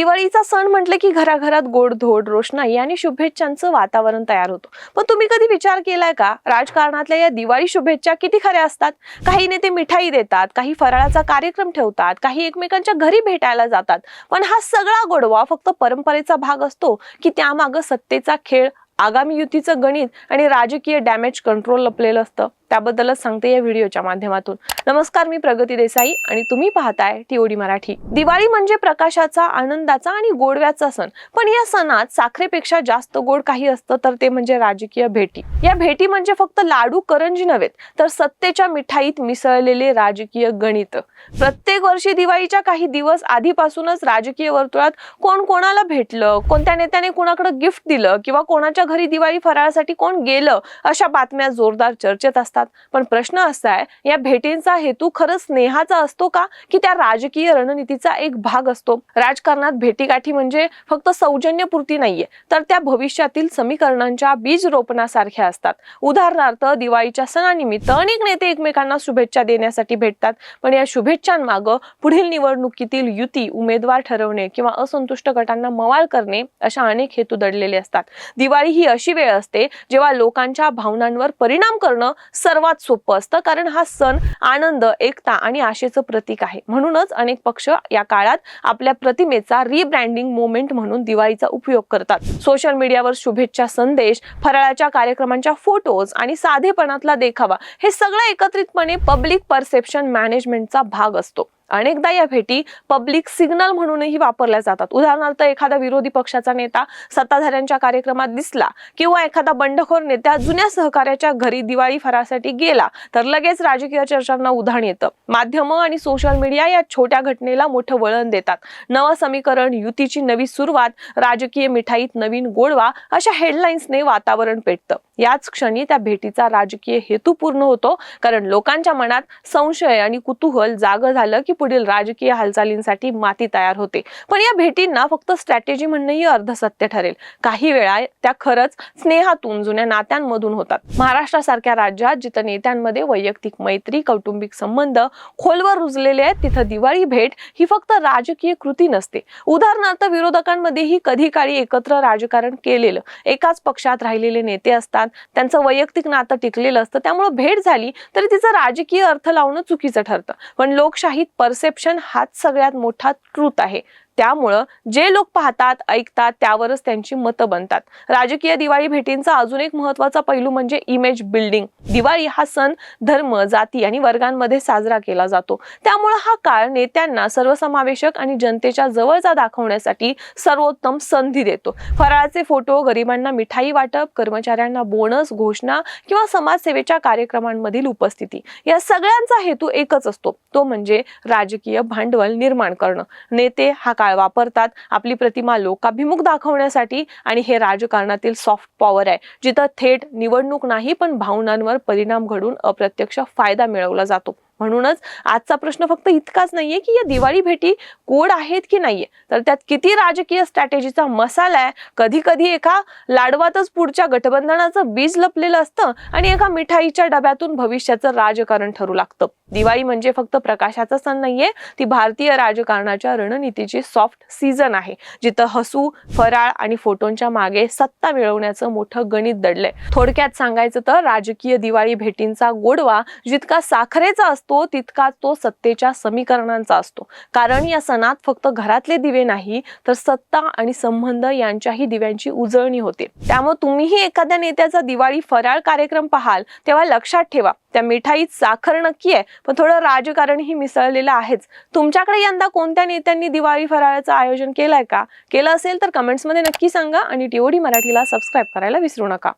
दिवाळीचा सण म्हटलं की घराघरात गोडधोड रोषणाई आणि शुभेच्छांचं वातावरण तयार होतं. पण तुम्ही कधी विचार केलाय का? राजकारणातल्या या दिवाळी शुभेच्छा किती खऱ्या असतात? काही नेते मिठाई देतात काही फराळाचा कार्यक्रम ठेवतात काही एकमेकांच्या घरी भेटायला जातात. पण हा सगळा गोडवा फक्त परंपरेचा भाग असतो की त्यामागं सत्तेचा खेळ आगामी युतीचं गणित आणि राजकीय डॅमेज कंट्रोल लपलेलं असतं? त्याबद्दलच सांगते या व्हिडिओच्या माध्यमातून. नमस्कार मी प्रगती देसाई आणि तुम्ही पाहताय टीओडी मराठी. दिवाळी म्हणजे प्रकाशाचा आनंदाचा आणि गोडव्याचा सण. पण या सणात साखरेपेक्षा जास्त गोड काही असतं तर ते म्हणजे राजकीय भेटी. या भेटी म्हणजे फक्त लाडू करंजी नव्हेत तर सत्तेच्या मिठाईत मिसळलेले राजकीय गणित. प्रत्येक वर्षी दिवाळीच्या काही दिवस आधीपासूनच राजकीय वर्तुळात कोण कोणाला भेटलं कोणत्या नेत्याने कोणाकडे गिफ्ट दिलं किंवा कोणाच्या घरी दिवाळी फराळासाठी कोण गेलं अशा बातम्या जोरदार चर्चेत असतात. असतात. पण प्रश्न असा आहे या भेटींचा हेतू खरंच स्नेहाचा असतो का? की त्या राजकीय रणनीतीचा एक भाग असतो. राजकारणात भेटीगाठी म्हणजे फक्त सौजन्यपूर्ती नाहीये तर त्या भविष्यातील समीकरणांच्या बीज रोपणासारख्या असतात. उदाहरणार्थ दिवाळीच्या सणानिमित्त अनेक नेते एकमेकांना शुभेच्छा देण्यासाठी भेटतात. पण या शुभेच्छांमागं पुढील निवडणुकीतील युती उमेदवार ठरवणे किंवा असंतुष्ट गटांना मवाळ करणे अशा अनेक हेतू दडलेले असतात. दिवाळी ही अशी वेळ असते जेव्हा लोकांच्या भावनांवर परिणाम करणं सर्वात सोपं असतं कारण हा सण आनंद एकता आणि आशेचं प्रतीक आहे. म्हणूनच अनेक पक्ष या काळात आपल्या प्रतिमेचा रिब्रँडिंग मोमेंट म्हणून दिवाळीचा उपयोग करतात. सोशल मीडियावर शुभेच्छा संदेश फराळाच्या कार्यक्रमांच्या फोटोज आणि साधेपणातला देखावा हे सगळं एकत्रितपणे पब्लिक परसेप्शन मॅनेजमेंटचा भाग असतो. अनेकदा या भेटी पब्लिक सिग्नल म्हणूनही वापरल्या जातात. उदाहरणार्थ एखादा विरोधी पक्षाचा नेता सत्ताधाऱ्यांच्या कार्यक्रमात दिसला किंवा एखादा बंडखोर नेत्या जुन्या सहकार्याच्या घरी दिवाळी फरासाठी गेला तर लगेच राजकीय चर्चांना उधाण येतं. माध्यम आणि सोशल मीडिया या छोट्या घटनेला मोठं वळण देतात. नवं समीकरण युतीची नवी सुरुवात राजकीय मिठाईत नवीन गोडवा अशा हेडलाईन्सने वातावरण पेटतं. याच क्षणी त्या भेटीचा राजकीय हेतू पूर्ण होतो कारण लोकांच्या मनात संशय आणि कुतूहल जाग झालं की पुढील राजकीय हालचालींसाठी माती तयार होते. पण या भेटींना फक्त स्ट्रॅटेजी म्हणणंही अर्धसत्य ठरेल. काही वेळा त्या खरंच स्नेहातून जुन्या नात्यांमधून होतात. महाराष्ट्रासारख्या राज्यात जिथं नेत्यांमध्ये वैयक्तिक मैत्री कौटुंबिक संबंध खोलवर रुजलेले आहेत तिथं दिवाळी भेट ही फक्त राजकीय कृती नसते. उदाहरणार्थ विरोधकांमध्येही कधी काळी एकत्र राजकारण केलेलं. एकाच पक्षात राहिलेले नेते असतात त्यांचं वैयक्तिक नातं टिकलेलं असतं त्यामुळे भेट झाली तरी तिचं राजकीय अर्थ लावणं चुकीचं ठरतं. पण लोकशाहीत परसेप्शन हाच सगळ्यात मोठा ट्रूथ आहे. त्यामुळं जे लोक पाहतात ऐकतात त्यावरच त्यांची मतं बनतात. राजकीय दिवाळी भेटींचा अजून एक महत्त्वाचा पैलू म्हणजे इमेज बिल्डिंग दिवाळी हा सण धर्म जाती आणि वर्गांमध्ये साजरा केला जातो. त्यामुळं हा काळ नेत्यांना सर्वसमावेशक आणि जनतेच्या जवळचा दाखवण्यासाठी सर्वोत्तम संधी देतो. फराळाचे फोटो गरिबांना मिठाई वाटप कर्मचाऱ्यांना बोनस घोषणा किंवा समाजसेवेच्या कार्यक्रमांमधील उपस्थिती. या सगळ्यांचा हेतू एकच असतो. तो म्हणजे राजकीय भांडवल निर्माण करणं. नेते हा काळ वापरतात. आपली प्रतिमा लोकाभिमुख दाखवण्यासाठी आणि हे राजकारणातील सॉफ्ट पॉवर आहे. जिथं थेट निवडणूक नाही पण भावनांवर परिणाम घडून अप्रत्यक्ष फायदा मिळवला जातो. म्हणूनच आजचा प्रश्न फक्त इतकाच नाहीये की या दिवाळी भेटी गोड आहेत की नाहीये. तर त्यात किती राजकीय स्ट्रॅटेजीचा मसाला आहे? कधी कधी एका लाडवातच पुढच्या गठबंधनाचं बीज लपलेलं असतं आणि एका मिठाईच्या डब्यातून भविष्याचं राजकारण ठरू लागतं. दिवाळी म्हणजे फक्त प्रकाशाचा सण नाहीये ती भारतीय राजकारणाच्या रणनीतीची सॉफ्ट सीझन आहे जिथं हसू फराळ आणि फोटोंच्या मागे सत्ता मिळवण्याचं मोठं गणित दडलंय. थोडक्यात सांगायचं तर राजकीय दिवाळी भेटींचा गोडवा जितका साखरेचा असतो तितका तो सत्तेच्या समीकरणांचा असतो. कारण या सणात फक्त घरातले दिवे नाही तर सत्ता आणि संबंध यांच्याही दिव्यांची उजळणी होते. त्यामुळे तुम्हीही एखाद्या नेत्याचा दिवाळी फराळ कार्यक्रम पाहाल तेव्हा लक्षात ठेवा. त्या मिठाईत साखर नक्की आहे पण थोडं राजकारणही मिसळलेलं आहेच. तुमच्याकडे यंदा कोणत्या नेत्यांनी दिवाळी फराळाचं आयोजन केलंय का? केलं असेल तर कमेंट्समध्ये नक्की सांगा आणि टीओडी मराठीला सबस्क्राईब करायला विसरू नका.